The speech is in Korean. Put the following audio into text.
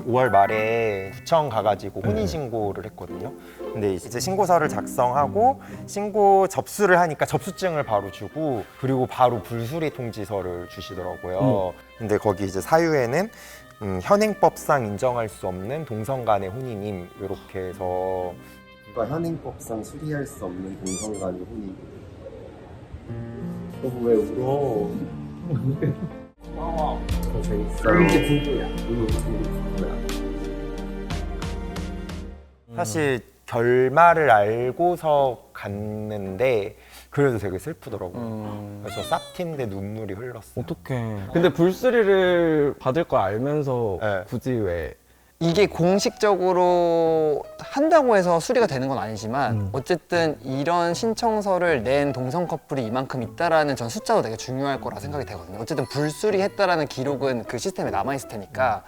5월 말에 구청 가가지고 혼인 신고를 했거든요. 근데 이제 신고서를 작성하고 신고 접수를 하니까 접수증을 바로 주고 그리고 바로 불수리 통지서를 주시더라고요. 근데 거기 이제 사유에는 음, 현행법상 인정할 수 없는 동성 간의 혼인임 이렇게 해서 누가 현행법상 수리할 수 없는 동성 간의 혼인. 너왜 울어? 더 재밌어. 이게 진짜야. 이거 진짜야. 사실 결말을 알고서 갔는데 그래도 되게 슬프더라고 요. 그래서 싹틴데 눈물이 흘렀어요. 어떡해. 근데 불수리를 받을 걸 알면서 네. 굳이 왜 이게 공식적으로 한다고 해서 수리가 되는 건 아니지만 어쨌든 이런 신청서를 낸 동성 커플이 이만큼 있다라는 전 숫자도 되게 중요할 거라 생각이 되거든요. 어쨌든 불수리했다라는 기록은 그 시스템에 남아 있을 테니까